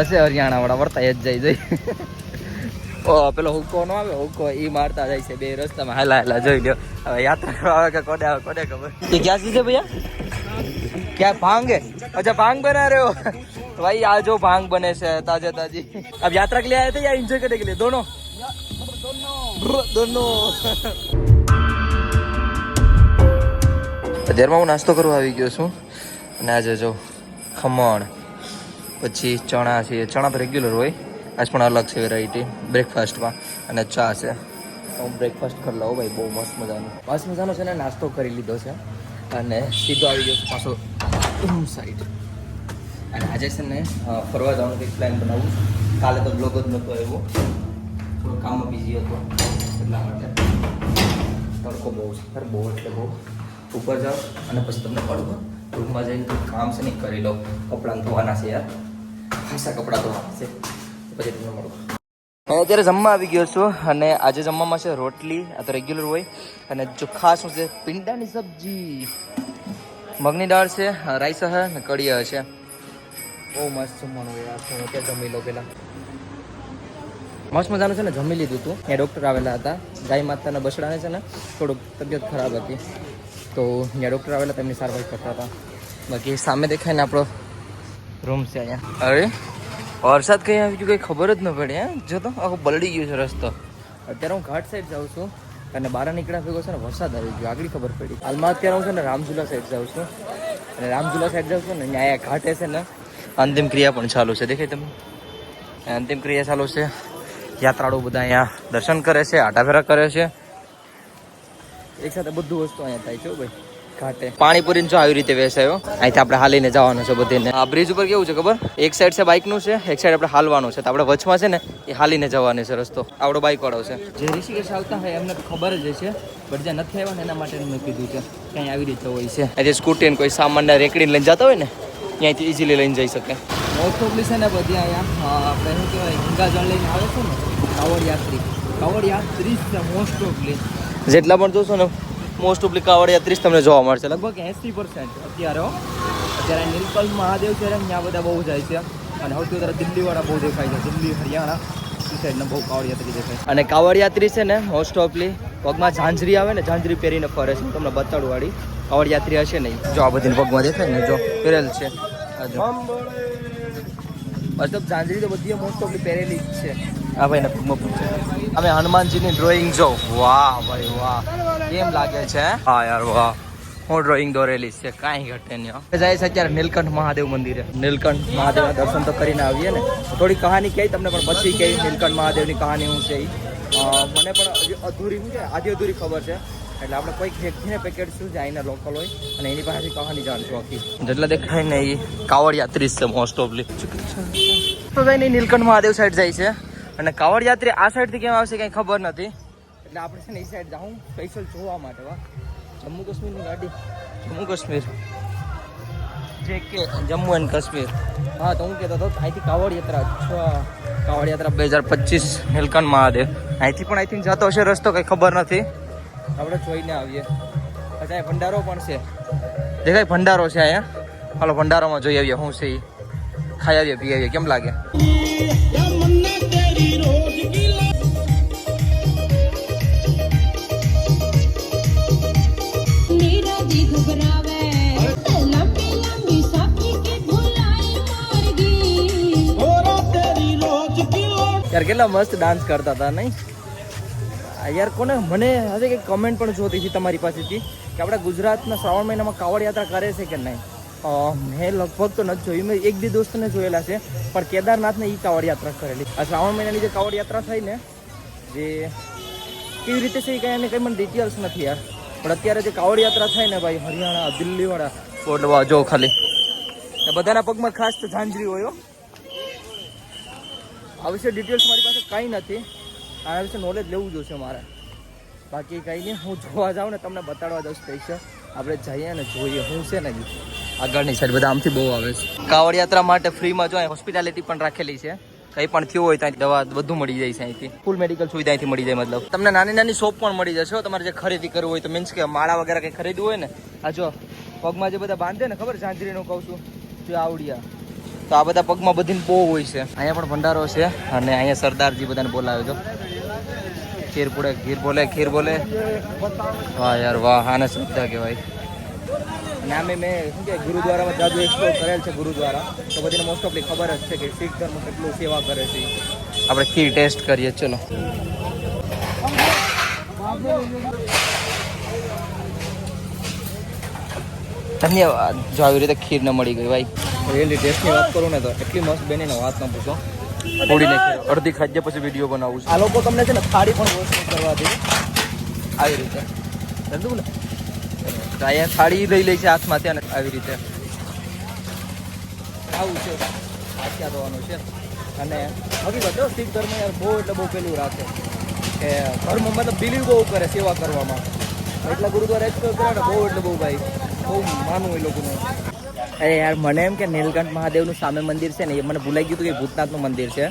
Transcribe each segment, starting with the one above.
હશે હરિયાણા વાળા વર્તા જ જાય જાય ઓ પેલો હુક્કો નો આવે હુક્કો ઈ મારતા જાય છે બે રસ્તામાં હાલા હાલા જોઈ લ્યો હવે યાત્રા કરવા આવે કે કોને આવે કોને ખબર ये क्या चीज है भैया क्या भांग है अच्छा भांग बना रहे हो भाई आज जो भांग बने से ताजा ताजी अब यात्रा के लिए आए थे या एंजॉय करने के लिए दोनों दोनों અત્યારમાં હું નાસ્તો કરવા આવી ગયો છું અને આજે જો ખમણ પછી ચણા છે. ચણા રેગ્યુલર હોય. આજ પણ અલગ છે વેરાયટી બ્રેકફાસ્ટમાં અને ચા છે. હું બ્રેકફાસ્ટ કરી લઉં ભાઈ. બહુ મસ્ત મજાનો. મસ્ત મજાનો છે ને નાસ્તો કરી લીધો છે. અને સીધો આવી ગયો પાછો રૂમ સાઈડ અને આજે છે ને ફરવા જવાનું કંઈક પ્લાન બનાવું કાલે તો બ્લોગ જ નહોતો આવ્યો. થોડો કામમાં બિઝી હતો. એટલા માટે. તડકો બહુ છે. ખર બહુ એટલે બહુ. ઉપર જાઓ અને પછી તમને પડવું રૂમમાં જઈને કામ છે ને કરી લો. કપડાં ધોવાના છે યાર. ખાસા કપડાં છે. પછી તમને મળું. હું અત્યારે જમવા આવી ગયો છું અને આજે જમવામાં છે રોટલી, આ તો રેગ્યુલર હોય. અને જો ખાસ શું છે પીંડાની સબ્જી. મગની દાળ છે, રાઈસ હે ને કઢી છે. બહુ મસ્ત જમવાનું હોય યાર. હું જમી લો પેલા મસ્ત મજાનું છે ને, જમી લીધું હતું ત્યાં ડૉક્ટર આવેલા હતા. ગાય માતાના બસડાને છે ને, થોડુંક તબિયત ખરાબ હતી. તો ત્યાં ડૉક્ટર આવેલા તેમની સારવાર કરતા હતા. બાકી સામે દેખાય ને આપણો રૂમ છે અહીંયા. અરે વરસાદ કઈ આવી ગયું કઈ ખબર જ ન પડી હે? જો તો આખો બલડી ગયું છે રસ્તો. અત્યારે હું ઘાટ સાઈડ જાઉં છું અને બહાર નીકળ્યા ભેગો છે ને વરસાદ આવી ગયો આગળ ખબર પડી. હાલમાં અત્યારે હું છે ને રામઝુલા સાઈડ જાઉં છું. અને રામઝુલા સાઈડ જાઉં છું ને ત્યાં અહીંયા ઘાટે છે ને અંતિમ ક્રિયા પણ ચાલુ છે. દેખાય તમે અંતિમ ક્રિયા ચાલુ છે. યાત્રાળુ બધા અહીંયા દર્શન કરે છે આટાફેરા કરે છે. એક સાથે બધું વસ્તુ અહીંયા થાય છે ભાઈ. ઘાટે પાણીપુરી જો આવી રીતે વેચાયો અહીંથી આપણે હાલીને જવાનું છે બધીને. આ બ્રિજ ઉપર કેવું છે ખબર? એક સાઈડ છે બાઇકનું છે એક સાઈડ આપણે હાલવાનું છે. તો આપણે વચમાં છે ને એ હાલીને જવાની છે રસ્તો. આપણો બાઇક વાળો છે. જે ઋષિકેશ આવતા હોય એમને ખબર જ છે બટ જે નથી આવ્યા ને એના માટે મેં કીધું છે કંઈ આવી રીતે હોય છે. આજે સ્કૂટી કોઈ સામાનને રેકડીને લઈને જતા હોય ને ત્યાંથી ઇઝીલી લઈને જઈ શકે. મોસ્ટ ઓફલી છે ને બધી અહીંયા આપણે શું કહેવાય ગંગાજળ લઈને આવે છે ને કાવડ યાત્રી. કાવડ યાત્રી છે મોસ્ટ ઓફલી જેટલા પણ જોશો ને મોસ્ટ ઓફલી કાવડ યાત્રી તમને જોવા મળશે. લગભગ એંસી પર્સન્ટ અત્યારે. અત્યારે નીલકંઠ મહાદેવ છે ત્યાં બધા બહુ જાય છે. અને સૌથી વધારે દિલ્હીવાળા બહુ દેખાય છે. દિલ્હી હરિયાણા એ સાઈડના બહુ કાવડ યાત્રી દેખાય અને કાવડ યાત્રી છે ને મોસ્ટ ઓફલી પગમાં ઝાંઝરી આવે ને ઝાંઝરી પહેરીને ફરે છે. તમને બતાડું વાળી કાવડ યાત્રી હશે નહીં જો આ બધી પગમાં દેખાય ને જો પહેરેલ છે. મતલબ ઝાંઝરી તો બધી મોસ્ટ ઓફલી પહેરેલી જ છે. આ ભાઈ ને પગમાં અમે હનુમાનજીની ડ્રોઈંગ જો વાહ ભાઈ વાહ. કેમ લાગે છે? હા યાર વાહ. હું ડ્રોઈંગ દોરેલી છે કાંઈ ઘટે નહીં. જાય છે અત્યારે નીલકંઠ મહાદેવ મંદિરે. નીલકંઠ મહાદેવના દર્શન તો કરીને આવીએ ને. થોડી કહાની કહી તમને પણ પછી કહી નીલકંઠ મહાદેવની કહાની હું છે. મને પણ અધૂરી છે આધી અધૂરી ખબર છે. એટલે આપણે કોઈક વ્યક્તિને પેકેટ શું જાય એના લોકલ હોય અને એની પાસેથી કહાની જાણશું આખી. જેટલા દેખાય ને એ કાવડ યાત્રી છે મોસ્ટ ઓફલી તો કઈ નહીં નીલકંઠ મહાદેવ સાઈડ જાય છે. અને કાવડ યાત્રી આ સાઈડથી કેમ આવશે કંઈ ખબર નથી. એટલે આપણે છે ને એ સાઈડ જાઉં સ્પેશિયલ જોવા માટે વા જમ્મુ કાશ્મીરની ગાડી. જમ્મુ કાશ્મીર. જે કે જમ્મુ એન્ડ કાશ્મીર. હા તો હું કહેતો હતો અહીંથી કાવડ યાત્રા કાવડ યાત્રા બે હજાર પચીસ નીલકંઠ મહાદેવ. અહીંથી પણ આઈ થિંક જતો હશે રસ્તો કંઈ ખબર નથી. આપણે જોઈને આવીએ. અચ્છા ભંડારો પણ છે. દેખાય ભંડારો છે અહીંયા. હાલો ભંડારોમાં જોઈ આવીએ શું છે એ ખાઈ આવીએ પી આવીએ કેમ લાગે? યાર, કેટલા મસ્ત ડાન્સ કરતા હતા, નહીં? યાર, કોને? મને હવે કંઈક કમેન્ટ પણ જોતી હતી તમારી પાસેથી કે આપણા ગુજરાતના શ્રાવણ મહિનામાં કાવડ યાત્રા કરે છે કે નહીં? મેં લગભગ તો નથી જોયું. મેં એક બે દોસ્તને જોયેલા છે, પણ કેદારનાથને એ કાવડ યાત્રા કરેલી. આ શ્રાવણ મહિનાની જે કાવડ યાત્રા થઈ ને, જે કેવી રીતે છે એ કંઈ એને કંઈ મને ડિટેલ્સ નથી યાર. પણ અત્યારે જે કાવડ યાત્રા થાય ને ભાઈ, હરિયાણા, દિલ્હીવાળા ફોટવા જો ખાલી. બધાના પગમાં ખાસ તો ઝાંઝરી હોય. આ વિશે ડિટેલ્સ મારી પાસે કાંઈ નથી. આના વિશે નોલેજ લેવું જોઈશે મારે. બાકી કંઈ નહીં, હું જોવા જાઉં ને તમને બતાડવા જાઉં સ્પેશિયલ આપણે જઈએ ને જોઈએ, હું છે ને આગળની સાઈડ બધા આમથી બહુ આવે છે. કાવડ યાત્રા માટે ફ્રીમાં જો હોસ્પિટાલિટી પણ રાખેલી છે. કંઈ પણ થયું હોય ત્યાંથી દવા બધું મળી જાય છે અહીંથી. ફૂલ મેડિકલ સુવિધા અહીંથી મળી જાય મતલબ. તમને નાની નાની શોપ પણ મળી જશે તમારે જે ખરીદી કરવું હોય તો મીન્સ કે માળા વગેરે કંઈ ખરીદવું હોય ને? આ જો પગમાં જે બધા બાંધે ને, ખબર ઝાંઝરીનું કહું છું. જો આવડિયા. તો આ બધા પગમાં બધીને બહુ હોય છે. અહીંયા પણ ભંડારો છે અને અહીંયા સરદારજી બધાને બોલાવે છો. ખીર પૂડે ખીર બોલે ખીર બોલે. વાહ યાર, વાહ, આને શ્રદ્ધા કહેવાય. નામે મેં શું કે ગુરુદ્વારામાં જાદુ એક્સપ્લોર કરેલ છે ગુરુદ્વારા. તો બધીને મોસ્ટ ઓફલી ખબર જ છે કે શીખ ધર્મ કેટલું સેવા કરે છે. આપણે ખીર ટેસ્ટ કરીએ, ચલો. ધન્યવાદ. જો આવી રીતે ખીર ન મળી ગઈ, ભાઈ. રિયલી ટેસ્ટની વાત કરું ને તો એટલી મસ્ત બની ને વાત ન પૂછો. થોડી નાખી અડધી ખાદ્ય પછી વીડિયો બનાવું છું. આ લોકો તમને છે ને થાળી પણ વોશ કરવા દે. આવી રીતે. સમજ્યું ને? અહીંયા થાળી લઈ લે છે હાથમાંથી અને આવી રીતે. આવું છે. હાથિયા ધોવાનું છે. અને હકીકત જો શીખ ધર્મ યાર બહુ એટલે બહુ પેલું રાખે. કે ધર્મ મતલબ બિલીવ બહુ કરે સેવા કરવામાં. એટલા ગુરુદ્વારા એક કરે ને બહુ એટલે બહુ ભાઈ. બહુ માનવું એ લોકોનું. અરે યાર મને એમ કે નીલકંઠ મહાદેવનું સામે મંદિર છે ને એ મને ભૂલાઈ ગયું હતું કે ભૂતનાથનું મંદિર છે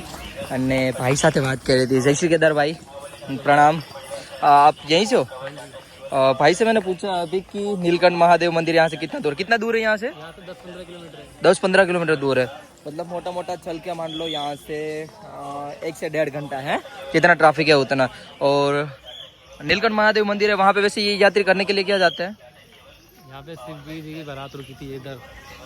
અને ભાઈ સાથે વાત કરી હતી જય શ્રી કેદાર ભાઈ प्रणाम आप यहीं से हो अ, भाई से मैंने पूछा अभी कि नीलकंठ महादेव मंदिर यहाँ से कितना दूर कितना दूर है यहाँ से दस पंद्रह किलोमीटर दूर है मतलब मोटा मोटा चल के मान लो यहाँ से अ, एक से डेढ़ घंटा है जितना ट्रैफिक है उतना और नीलकंठ महादेव मंदिर है वहाँ पे वैसे ये यात्री करने के लिए क्या जाते हैं यहाँ पे शिव जी की बारात रुकी थी इधर।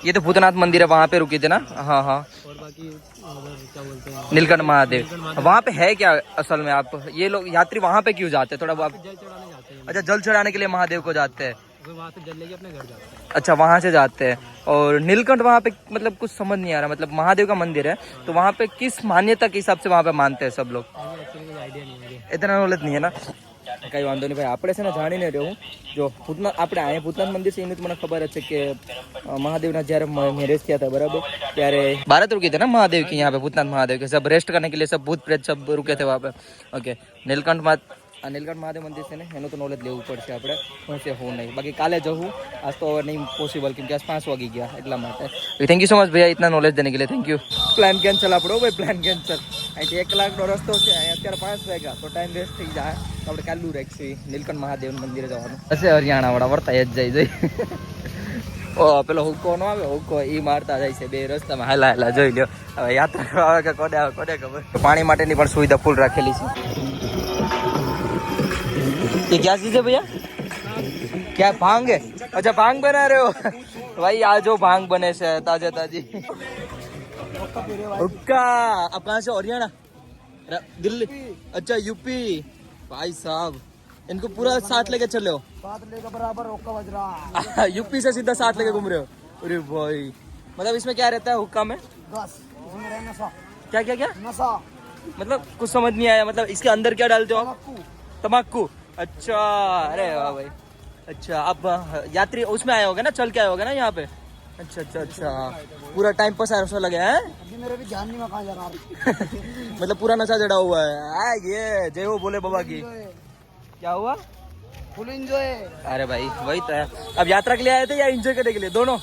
ये तो भूतनाथ मंदिर है वहाँ पे रुके थे ना? हाँ हाँ। और बाकी क्या बोलते हैं? नीलकंठ महादेव। वहाँ पे है क्या असल में आप? ये लोग यात्री वहाँ पे क्यों जाते हैं? थोड़ा बहुत जल चढ़ाने जाते हैं। अच्छा जल चढ़ाने के लिए महादेव को जाते हैं। वहाँ से जल लेके अपने घर जाते हैं। अच्छा वहाँ से जाते हैं। और नीलकंठ वहाँ पे मतलब कुछ समझ नहीं आ रहा मतलब महादेव का मंदिर है तो वहाँ पे किस मान्यता के हिसाब से वहाँ पे मानते हैं सब लोग? इतना नॉलेज नहीं है ना? કઈ વાંધો નહીં. ભાઈ, આપણે છે ને જાણીને રહેવું. જો, ભૂતનાથ, આપણે અહીંયા ભૂતનાથ મંદિર છે, એની મને ખબર જ છે કે મહાદેવના જયારે મેરેજ થયા હતા, બરાબર? ત્યારે ભારત રૂકી હતા ને મહાદેવ કે અહીંયા ભૂતનાથ મહાદેવ કે, સબ રેસ્ટ કરને કે લીધે સબ ભૂત પ્રેત, સબ રૂકે થે વહાં ઓકે નીલકંઠમાં આ નીલકંઠ મહાદેવ મંદિર છે ને એનું તો નોલેજ લેવું પડશે આપણે. હું છે હું નહીં. બાકી કાલે જવું આજ તો નહીં પોસિબલ કેમ કે આજ પાંચ વાગી ગયા એટલા માટે. થેન્ક યુ સો મચ ભૈયા ઇતના નોલેજ દેને કે થેન્ક યુ પ્લાન કેન્સલ આપણો ભાઈ પ્લાન કેન્સલ અહીંથી એક કલાકનો રસ્તો છે અત્યારે પાંચ વાગ્યા તો ટાઈમ વેસ્ટ થઈ જાય. તો આપણે કાલુ રાખશે નીલકંઠ મહાદેવ મંદિરે જવાનું. હશે હરિયાણા વાળા વર્તા જ જાય જઈ. ઓ પેલો હુક્કો નો આવે હુક્કો એ મારતા જાય છે બે રસ્તામાં. હાલા હાલા જોઈ લ્યો. હવે યાત્રા આવે કે કોને આવે કોને ખબર? પાણી માટેની પણ સુવિધા ફૂલ રાખેલી છે. ये क्या चीज़ है भैया? क्या भाँग है? अच्छा भाँग बना रहे हो? भाई आज जो भाँग बने से ताज़ा ताजी। हुक्का! आप कहाँ से? हरियाणा दिल्ली। अच्छा यूपी। भाई साहब इनको पूरा साथ लेके चले हो? साथ लेकर बराबर बज रहा यूपी से सीधा साथ लेके घूम रहे हो? अरे भाई। मतलब इसमें क्या रहता है हुक्का में? क्या क्या क्या? नशा। मतलब कुछ समझ नहीं आया मतलब इसके अंदर क्या डालते हो आप? तम्बाकू अच्छा अरे वाह भाई। अच्छा आप यात्री उसमें आए होगे ना चल के आए होगे ना यहाँ पे? अच्छा अच्छा अच्छा। पूरा टाइम पास ऐसा लगे हैं अभी मेरे भी जान नहीं मैं जा रहा मतलब पूरा नशा चढ़ा हुआ है। आ, ये जय हो बोले बाबा की। क्या हुआ? फुल एंजॉय अरे भाई वही तो है। अब यात्रा के लिए आए थे या एंजॉय करने के लिए? दोनों?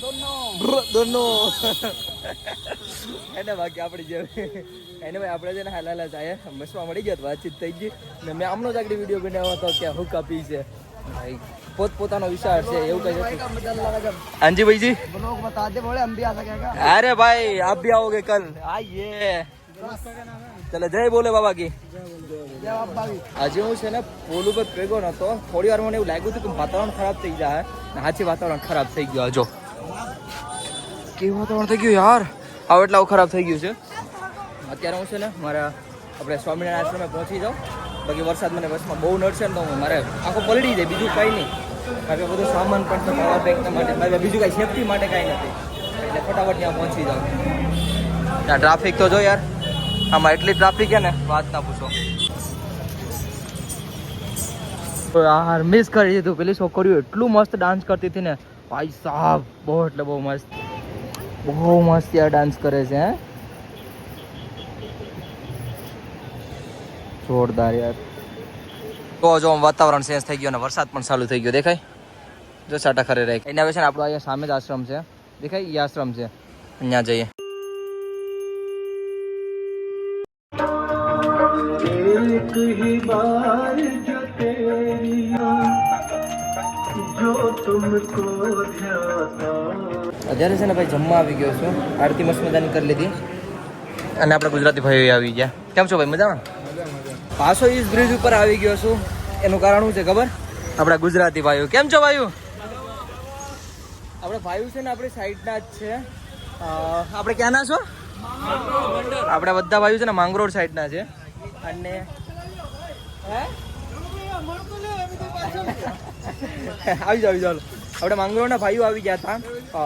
दोनों। दोनों। એને બાકી આપણી જે એને ભાઈ આપણે છે ને હાલ હાલ જાય બસમાં મળી ગયા તો વાતચીત થઈ ગઈ ને મેં આમનો જ આગળ વિડીયો બનાવ્યો હતો કે હું કાપી છે ભાઈ પોત પોતાનો વિચાર છે એવું કઈ નથી डर लगा जब હાજી ભાઈજી लोग बता दे बोले हम भी आ सकेगा अरे भाई आप भी आओगे कल आइए ચલો જય બોલે બાબા કી जय बाबा भी આજે હું છે ને પોલ ઉપર ભેગો નતો થોડી વાર મને એવું લાગ્યું હતું કે વાતાવરણ ખરાબ થઈ જાય ને સાચી વાતાવરણ ખરાબ થઈ ગયું જો કેવું વાતાવરણ થઈ ગયું યાર? આવ એટલા ખરાબ થઈ ગયું છે. અત્યારે હું છે ને મારા આપણે સ્વામિનારાયણ આશ્રમે પહોંચી જાઉં. બાકી વરસાદ મને બસમાં બહુ નડશે ને તો હું મારે આખો પલડી જાય, બીજું કંઈ નહીં. કારણ કે બધું સામાન પણ છે પાવર બેંકના માટે બીજું કાંઈ સેફટી માટે કાંઈ નથી. એટલે ફટાફટ ત્યાં પહોંચી જાઉં. ત્યાં ટ્રાફિક તો જો યાર, આમાં એટલી ટ્રાફિક છે ને, વાત ના પૂછો. તો યાર મિસ કરી દીધું. પેલી છોકરીઓ એટલું મસ્ત ડાન્સ કરતી હતી ને. ભાઈ સાહેબ, બહુ એટલે બહુ મસ્ત. બહુ મસ્ત યાર ડાન્સ કરે છે હે જોરદાર યાર તો જો વાતાવરણ ચેન્જ થઈ ગયો અને વરસાદ પણ ચાલુ થઈ ગયો દેખાય જો સાટા ખરે રહે એના હવે છે ને આપણો અહીંયા સામે જ આશ્રમ છે દેખાય એ આશ્રમ છે અહીંયા જઈએ एक ही बार जो तेरी जो तुमको ध्याता અત્યારે છે ને ભાઈ જમવા આવી ગયો છું આરતી મસ્ત મજાની કરી લીધી. અને આપણા ગુજરાતી ભાઈઓ આવી ગયા. કેમ છો ભાઈ મજામાં? પાછો ઈ બ્રિજ ઉપર આવી ગયો છું. એનું કારણ શું છે ખબર? આપણા ગુજરાતી ભાઈઓ. કેમ છો ભાઈઓ? આપણે ભાઈઓ છે ને આપણી સાઈડના જ છે. આપણે ક્યાંના છો? આપણે બધા ભાઈઓ છે ને માંગરોળ સાઈડના છે. અને હે? આવી જાઓ આવી જાઓ. આપણે માંગરોળના ભાઈઓ આવી ગયા હતા.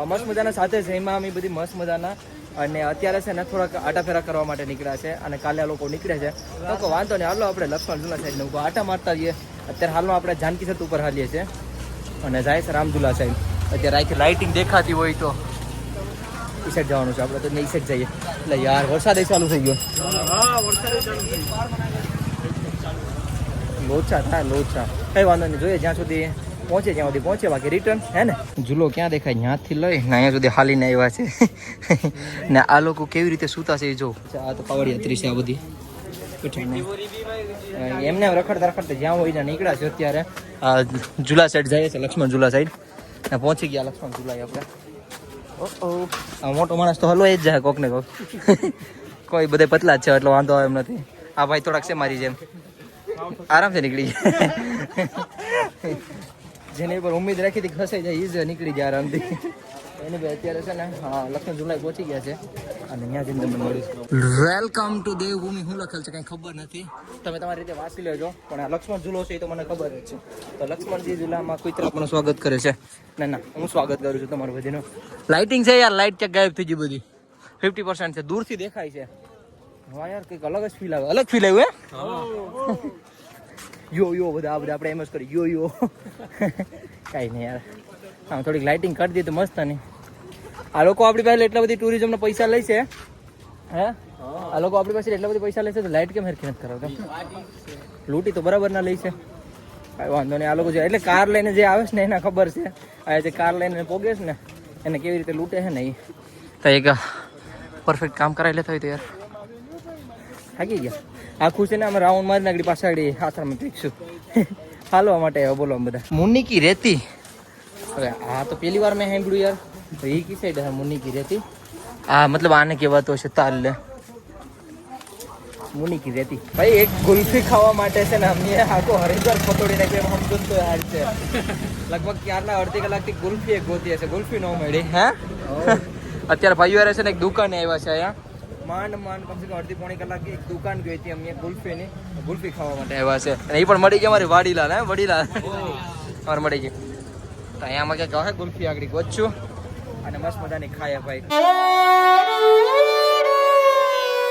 મસ્ત મજાના સાથે જઈમાં અમે બધી મસ્ત મજાના. અને અત્યારે છે ને થોડાક આટા ફેરા કરવા માટે નીકળ્યા છે અને કાલે આ લોકો નીકળે છે. તો વાંધો નહીં, હાલો આપણે લક્ષ્મણ ઝુલા સાહેબ ઉપર આટા મારતા જઈએ અત્યારે હાલમાં આપણે જાનકી સેતુ ઉપર હાલીએ છીએ. અને જાય છે રામઝુલા સાઈડ અત્યારે આખી લાઇટિંગ દેખાતી હોય તો ઈ સાઈડ જવાનું છે. આપણે તો સાઈડ જઈએ. એટલે યાર, વરસાદ ચાલુ થઈ ગયો. લોચા થાય, લોચા. કઈ વાંધો નહીં, જોઈએ જ્યાં સુધી પહોંચે ત્યાં સુધી પહોંચે બાકી રિટર્ન હે ને. ઝૂલો ક્યાં દેખાય? ત્યાંથી લઈ ને અહીંયા સુધી હાલીને આવ્યા છે. ને આ લોકો કેવી રીતે સૂતા છે એ જો આ તો પાવડિયાત્રી છે આ બધી. એમને એમ રખડતા રખડતા જ્યાં હોય ત્યાં નીકળ્યા છે અત્યારે. આ ઝૂલા સાઈડ જાય છે લક્ષ્મણ ઝૂલા સાઈડ ને પહોંચી ગયા લક્ષ્મણ ઝૂલા આપણે. ઓહો. આ મોટો માણસ તો હલવાઈ જ જાય કોક ને કોક. કોઈ બધે પતલા જ છે એટલે વાંધો આવે એમ નથી. આ ભાઈ થોડાક છે મારી જેમ. આરામથી નીકળી જાય જેની ઉપર ઉમેદ રાખી હતી ખસાઈ જાય એ જ નીકળી ગયા આરામથી. એની ભાઈ અત્યારે છે ને હા લક્ષ્મણ જુલાઈ પહોંચી ગયા છે. અને અહીંયા જઈને તમને મળીશું. વેલકમ ટુ દેવભૂમિ શું લખેલ છે કંઈ ખબર નથી. તમે તમારી રીતે વાંચી લેજો પણ આ લક્ષ્મણ ઝૂલો છે એ તો મને ખબર જ છે. તો લક્ષ્મણજી ઝૂલામાં કુતરા પણ સ્વાગત કરે છે. ના ના હું સ્વાગત કરું છું તમારું બધીનું. લાઇટિંગ છે યાર લાઇટ ક્યાંક ગાયબ થઈ ગઈ બધી. ફિફ્ટી પર્સન્ટ છે દૂરથી દેખાય છે. હા યાર કંઈક અલગ જ ફીલ આવે અલગ ફીલ આવ્યું હે. યો યો, બધા બધા આપણે એમ જ કરી યો યો. કાંઈ નહીં યાર. હા થોડીક લાઇટિંગ કરી દઈએ તો મસ્ત નહીં આ લોકો આપણી પાસે એટલા બધી ટુરિઝમના પૈસા લે છે. હે? આ લોકો આપણી પાસે એટલા બધા પૈસા લે છે તો લાઇટ કેમ હેરખી નથી કરાવતા? લૂંટી તો બરાબર ના લે છે. કાંઈ વાંધો નહીં. આ લોકો જે એટલે કાર લઈને જે આવે છે ને, એના ખબર છે. આ જે કાર લઈને પોગે છે ને, એને કેવી રીતે લૂંટે છે ને એ તો એક પરફેક્ટ કામ કરાવી લેતા હોય તો યાર. થાકી ગયા? આખું છે ને અમે રાઉન્ડ મારી નાખડી પાછળ આશ્રમ પીકશું હાલવા માટે આવ્યા બોલો આમ બધા. મુન્ની કી રેતી. હવે આ તો પહેલી વાર મેં સાંભળ્યું યાર. એ કી સાઈડ હે મુન્ની કી રેતી? આ મતલબ આને કહેવાતો હશે તાલ લે. મુની કી રેતી. ભાઈ એક ગુલ્ફી ખાવા માટે છે ને અમને આખો હરિદ્વાર પતોડી નાખ્યો એમ સમજો તો હાલ છે લગભગ ક્યારના અડધી કલાકથી ગુલ્ફી એક ગોતી હશે. ગુલ્ફી ન મળી હે? અત્યારે ભાઈઓ છે ને એક દુકાને આવ્યા છે અહીંયા. માંડ માંડ કમસે કમ અડધી પોણી કલાક એક દુકાન ગઈ હતી અમે ગુલ્ફીની ગુલ્ફી ખાવા માટે. આવ્યા છે અને એ પણ મળી ગયા મારી વાડીલાલ હે? વડીલાલ. અમારે મળી ગઈ. તો અહીંયામાં ક્યાંક હે? ગુલ્ફી આગળ ગોચું અને મસ્ત મજાની ખાયા ભાઈ.